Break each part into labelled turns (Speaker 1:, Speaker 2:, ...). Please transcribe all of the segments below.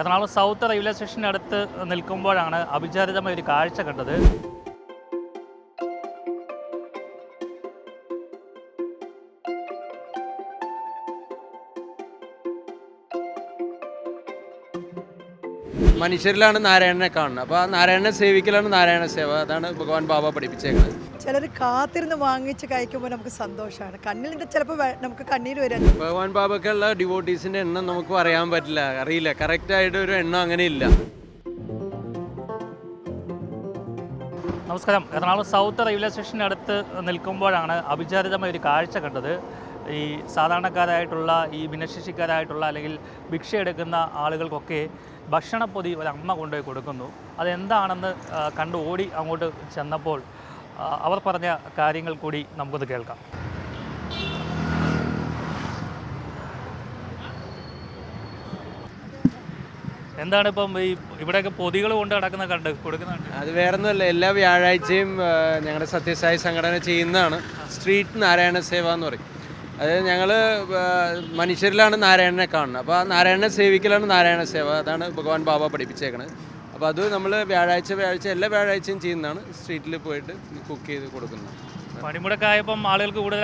Speaker 1: Ernakulam south railway സ്റ്റേഷന്റെ അടുത്ത് നിൽക്കുമ്പോഴാണ് അവിചാരിതമായ ഒരു കാഴ്ച കണ്ടത്.
Speaker 2: മനുഷ്യരിലാണ് നാരായണനെ കാണുന്നത്. അപ്പോൾ ആ നാരായണനെ സേവിക്കലാണ് നാരായണ സേവ. അതാണ് ഭഗവാൻ ബാബ പഠിപ്പിച്ചേക്കുന്നത്.
Speaker 3: ചിലർ കാത്തിരുന്ന് വാങ്ങിച്ച് കഴിക്കുമ്പോൾ നമുക്ക് സന്തോഷമാണ്. കണ്ണിൽ നിന്ന് ചിലപ്പോൾ നമുക്ക് കണ്ണീര് വരാൻ
Speaker 2: ഭഗവാൻ ബാബക്കുള്ള ഡിവോട്ടീസിന്റെ എണ്ണം നമുക്ക് പറയാൻ പറ്റില്ല. അറിയില്ല. കറക്റ്റായിട്ട് ഒരു എണ്ണം അങ്ങനെ ഇല്ല.
Speaker 1: നമസ്കാരം. എറണാകുളം സൗത്ത് റെയിൽവേ സ്റ്റേഷന്റെ അടുത്ത് നിൽക്കുമ്പോഴാണ് അവിചാരിതമായ ഒരു കാഴ്ച കണ്ടത്. ഈ സാധാരണക്കാരായിട്ടുള്ള ഈ ഭിന്നശേഷിക്കാരായിട്ടുള്ള അല്ലെങ്കിൽ ഭിക്ഷ എടുക്കുന്ന ആളുകൾക്കൊക്കെ ഭക്ഷണപ്പൊതി ഒരു അമ്മ കൊണ്ടുപോയി കൊടുക്കുന്നു. അതെന്താണെന്ന് കണ്ട് ഓടി അങ്ങോട്ട് ചെന്നപ്പോൾ അവർ പറഞ്ഞ കാര്യങ്ങൾ കൂടി നമുക്കത് കേൾക്കാം. എന്താണ് ഇപ്പം ഈ ഇവിടെയൊക്കെ പൊതികൾ കൊണ്ട് നടക്കുന്ന കണ്ട് കൊടുക്കുന്നുണ്ട്?
Speaker 2: അത് വേറൊന്നുമല്ല എല്ലാ വ്യാഴാഴ്ചയും ഞങ്ങളുടെ സത്യസായി സംഘടന ചെയ്യുന്നതാണ്. സ്ട്രീറ്റ് നാരായണ സേവ എന്ന് പറയും. അത് ഞങ്ങൾ മനുഷ്യരിലാണ് നാരായണനെ കാണുന്നത്. അപ്പോൾ ആ നാരായണനെ സേവിക്കലാണ് നാരായണ സേവ. അതാണ് ഭഗവാൻ ബാബ പഠിപ്പിച്ചേക്കുന്നത് അപ്പോൾ അത് നമ്മൾ വ്യാഴാഴ്ച വ്യാഴാഴ്ച എല്ലാ വ്യാഴാഴ്ചയും ചെയ്യുന്നതാണ്. സ്ട്രീറ്റിൽ പോയിട്ട് കുക്ക് ചെയ്ത് കൊടുക്കുന്നത്.
Speaker 1: പണിമുടക്കായപ്പം ആളുകൾക്ക് കൂടുതൽ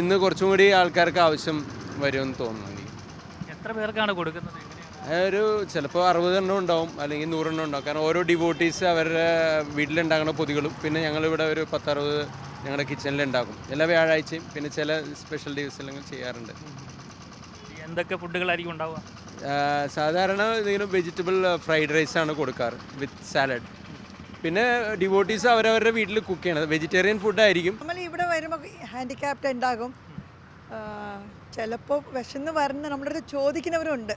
Speaker 2: ഇന്ന് കുറച്ചും കൂടി ആൾക്കാർക്ക് ആവശ്യം വരുമെന്ന് തോന്നുന്നു
Speaker 1: എത്ര പേർക്കാണ് കൊടുക്കുന്നത്?
Speaker 2: ഒരു ചിലപ്പോൾ അറുപതെണ്ണം ഉണ്ടാവും അല്ലെങ്കിൽ നൂറെണ്ണം ഉണ്ടാവും. കാരണം ഓരോ ഡിവോട്ടീസ് അവരുടെ വീട്ടിലുണ്ടാകുന്ന പൊതികളും. പിന്നെ ഞങ്ങളിവിടെ ഒരു പത്തറുപത് ഞങ്ങളുടെ കിച്ചണിൽ ഉണ്ടാക്കും എല്ലാ വ്യാഴാഴ്ചയും പിന്നെ ചില സ്പെഷ്യൽ ദിവസങ്ങൾ ചെയ്യാറുണ്ട്.
Speaker 1: എന്തൊക്കെ ഫുഡുകളായിരിക്കും ഉണ്ടാവുക?
Speaker 2: സാധാരണ ഇതിങ്ങനെ വെജിറ്റബിൾ ഫ്രൈഡ് റൈസ് ആണ് കൊടുക്കാറ് വിത്ത് സാലഡ് പിന്നെ ഡിവോട്ടീസ് അവരവരുടെ വീട്ടിൽ കുക്ക് ചെയ്യണത്. വെജിറ്റേറിയൻ ഫുഡായിരിക്കും
Speaker 3: നമ്മൾ ഇവിടെ വരുമ്പോൾ ഹാൻഡിക്യാപ്റ്റ് ഉണ്ടാകും. ചിലപ്പോൾ വിശന്ന് വരുന്ന നമ്മുടെ അടുത്ത് ചോദിക്കുന്നവരുണ്ട്.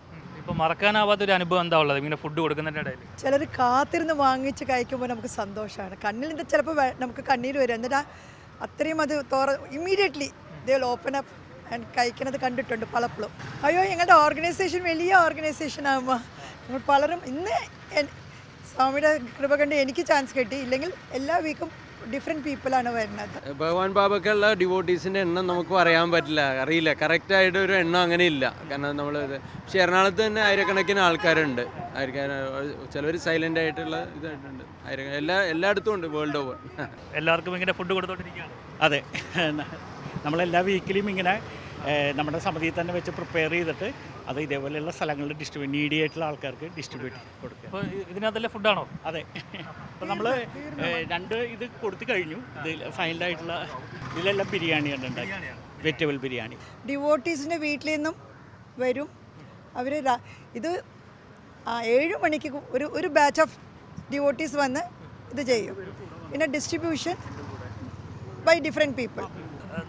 Speaker 1: മറക്കാനാവാത്ത ഒരു അനുഭവം എന്താ ഉള്ളത്? ഇങ്ങനെ ഫുഡ് കൊടുക്കുന്നതിന്റെ ഇടയിൽ
Speaker 3: ചിലർ കാത്തിരുന്ന് വാങ്ങിച്ച് കഴിക്കുമ്പോൾ നമുക്ക് സന്തോഷമാണ്. കണ്ണിൽ നിന്ന് ചിലപ്പോൾ നമുക്ക് കണ്ണീര് വരും. എന്നിട്ട് അത്രയും അത് തുറ immediately they will open up and കഴിക്കുന്നത് കണ്ടിട്ടുണ്ട് പലപ്പോഴും. അയ്യോ ഞങ്ങളുടെ ഓർഗനൈസേഷൻ വലിയ ഓർഗനൈസേഷൻ ആകുമ്പോൾ നമ്മൾ പലരും ഇന്ന് സ്വാമിയുടെ കൃപ കണ്ട് എനിക്ക് ചാൻസ് കിട്ടി. ഇല്ലെങ്കിൽ എല്ലാ വീക്കും ഡിഫറെന്റ് പീപ്പിളാണ് വരുന്നത്.
Speaker 2: ഭഗവാൻ ബാബക്കുള്ള ഡിവോട്ടീസിന്റെ എണ്ണം നമുക്ക് പറയാൻ പറ്റില്ല. അറിയില്ല. കറക്റ്റായിട്ട് ഒരു എണ്ണം അങ്ങനെ ഇല്ല. കാരണം നമ്മൾ പക്ഷേ എറണാകുളത്ത് തന്നെ ആയിരക്കണക്കിന് ആൾക്കാരുണ്ട്. ആയിരക്കണ ചിലവർ സൈലന്റ് ആയിട്ടുള്ള ഇതായിട്ടുണ്ട്. ആയിരം എല്ലാ എല്ലായിടത്തും ഉണ്ട് വേൾഡ് ഓവർ
Speaker 1: എല്ലാവർക്കും ഇങ്ങനെ ഫുഡ് കൊടുത്തോണ്ടിരിക്കുകയാണ്.
Speaker 4: അതെ. നമ്മളെല്ലാ വീക്കിലും ഇങ്ങനെ നമ്മുടെ സമിതിയിൽ തന്നെ വെച്ച് പ്രിപ്പയർ ചെയ്തിട്ട് അത് ഇതേപോലെയുള്ള സ്ഥലങ്ങളിൽ ഡിസ്ട്രിബ്യൂട്ട് നീഡി ആയിട്ടുള്ള ആൾക്കാർക്ക് ഡിസ്ട്രിബ്യൂട്ട് കൊടുക്കുക.
Speaker 1: ഇതിനകത്തല്ലേ ഫുഡാണോ
Speaker 4: അതെ. അപ്പോൾ നമ്മൾ രണ്ട് ഇത് കൊടുത്തു കഴിഞ്ഞു. ഇതിൽ ഫൈനലായിട്ടുള്ള ഇതിലെല്ലാം ബിരിയാണിയാണ് ഉണ്ടാക്കി വെജിറ്റബിൾ ബിരിയാണി
Speaker 3: ഡിവോട്ടീസിന്റെ വീട്ടിൽ നിന്നും വരും. അവർ ഇത് ആ ഏഴ് മണിക്ക് ഒരു ഒരു ബാച്ച് ഓഫ് ഡിവോട്ടീസ് വന്ന് ഇത് ചെയ്യും. പിന്നെ ഡിസ്ട്രിബ്യൂഷൻ ബൈ ഡിഫറെന്റ് പീപ്പിൾ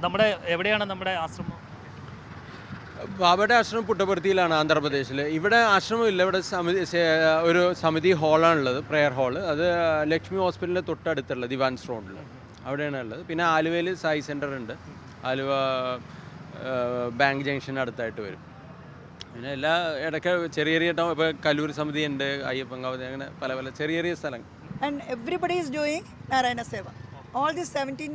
Speaker 1: നമ്മുടെ എവിടെയാണ് നമ്മുടെ ആശ്രമം?
Speaker 2: ബാബയുടെ ആശ്രമം പുട്ടപർത്തിയിലാണ് ആന്ധ്രാപ്രദേശിൽ. ഇവിടെ ആശ്രമമില്ല ഇവിടെ സമിതി ഒരു സമിതി ഹാളാണുള്ളത് പ്രെയർ ഹാൾ അത് ലക്ഷ്മി ഹോസ്പിറ്റലിന്റെ തൊട്ടടുത്തുള്ള ദിവാൻസ് റോഡിൽ. അവിടെയാണ് ഉള്ളത്. പിന്നെ ആലുവയിൽ സായി സെന്റർ ഉണ്ട്. ആലുവ ബാങ്ക് ജംഗ്ഷൻ അടുത്തായിട്ട് വരും. പിന്നെ എല്ലാ ഇടയ്ക്ക് ചെറിയ ചെറിയ ടൗൺ ഇപ്പോൾ കല്ലൂർ സമിതി ഉണ്ട് അയ്യപ്പങ്കാവതി അങ്ങനെ പല പല ചെറിയ ചെറിയ സ്ഥലങ്ങൾ.
Speaker 3: And everybody is doing Narayana Seva all the seventeen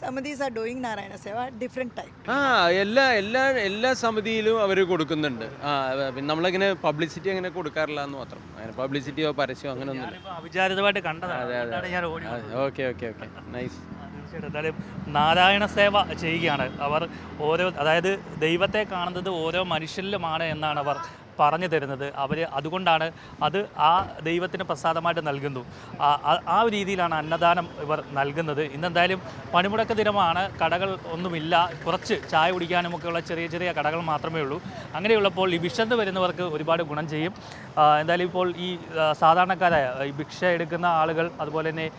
Speaker 3: സമിതീസ് are doing Narayana Seva different type
Speaker 2: ആ എല്ലാ എല്ലാ എല്ലാ സമിതിയിലും അവർ കൊടുക്കുന്നുണ്ട്. ആ പിന്നെ നമ്മളിങ്ങനെ പബ്ലിസിറ്റി അങ്ങനെ കൊടുക്കാറില്ല എന്ന് മാത്രം. അങ്ങനെ പബ്ലിസിറ്റിയോ പരസ്യമോ അങ്ങനെ
Speaker 1: ഒന്നും അവിചാരിതമായിട്ട് കണ്ടതാണ്.
Speaker 2: Okay okay okay. നൈസ്
Speaker 1: തീർച്ചയായിട്ടും. എന്തായാലും നാരായണ സേവ ചെയ്യുകയാണ്. അവർ ഓരോ അതായത് ദൈവത്തെ കാണുന്നത് ഓരോ മനുഷ്യരിലുമാണ് എന്നാണ് അവർ പറഞ്ഞു തരുന്നത് അവർ അതുകൊണ്ടാണ് അത് ആ ദൈവത്തിന് പ്രസാദമായിട്ട് നൽകുന്നു. ആ- രീതിയിലാണ് അന്നദാനം ഇവർ നൽകുന്നത്. ഇന്നെന്തായാലും പണിമുടക്ക് ദിനമാണ്. കടകൾ ഒന്നുമില്ല. കുറച്ച് ചായ കുടിക്കാനും ഒക്കെയുള്ള ചെറിയ ചെറിയ കടകൾ മാത്രമേ ഉള്ളൂ. അങ്ങനെയുള്ളപ്പോൾ ഈ വിശന്ന് വരുന്നവർക്ക് ഒരുപാട് ഗുണം ചെയ്യും. എന്തായാലും ഇപ്പോൾ ഈ സാധാരണക്കാരായ ഈ ഭിക്ഷ എടുക്കുന്ന ആളുകൾ അതുപോലെ തന്നെ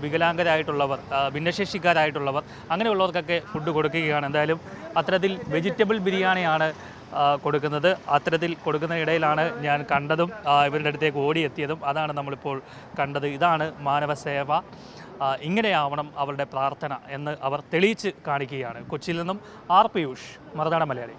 Speaker 1: വികലാംഗരായിട്ടുള്ളവർ ഭിന്നശേഷിക്കാരായിട്ടുള്ളവർ അങ്ങനെയുള്ളവർക്കൊക്കെ ഫുഡ് കൊടുക്കുകയാണ്. എന്തായാലും അത്തരത്തിൽ വെജിറ്റബിൾ ബിരിയാണിയാണ് കൊടുക്കുന്നത്. അത്തരത്തിൽ കൊടുക്കുന്ന ഇടയിലാണ് ഞാൻ കണ്ടതും ഇവരുടെ അടുത്തേക്ക് ഓടിയെത്തിയതും. അതാണ് നമ്മളിപ്പോൾ കണ്ടത്. ഇതാണ് മാനവസേവ ഇങ്ങനെയാവണം അവരുടെ പ്രാർത്ഥന എന്ന് അവർ തെളിയിച്ച് കാണിക്കുകയാണ്. കൊച്ചിയിൽ നിന്നും ആർ. പിയൂഷ് മറുനാടൻ മലയാളി.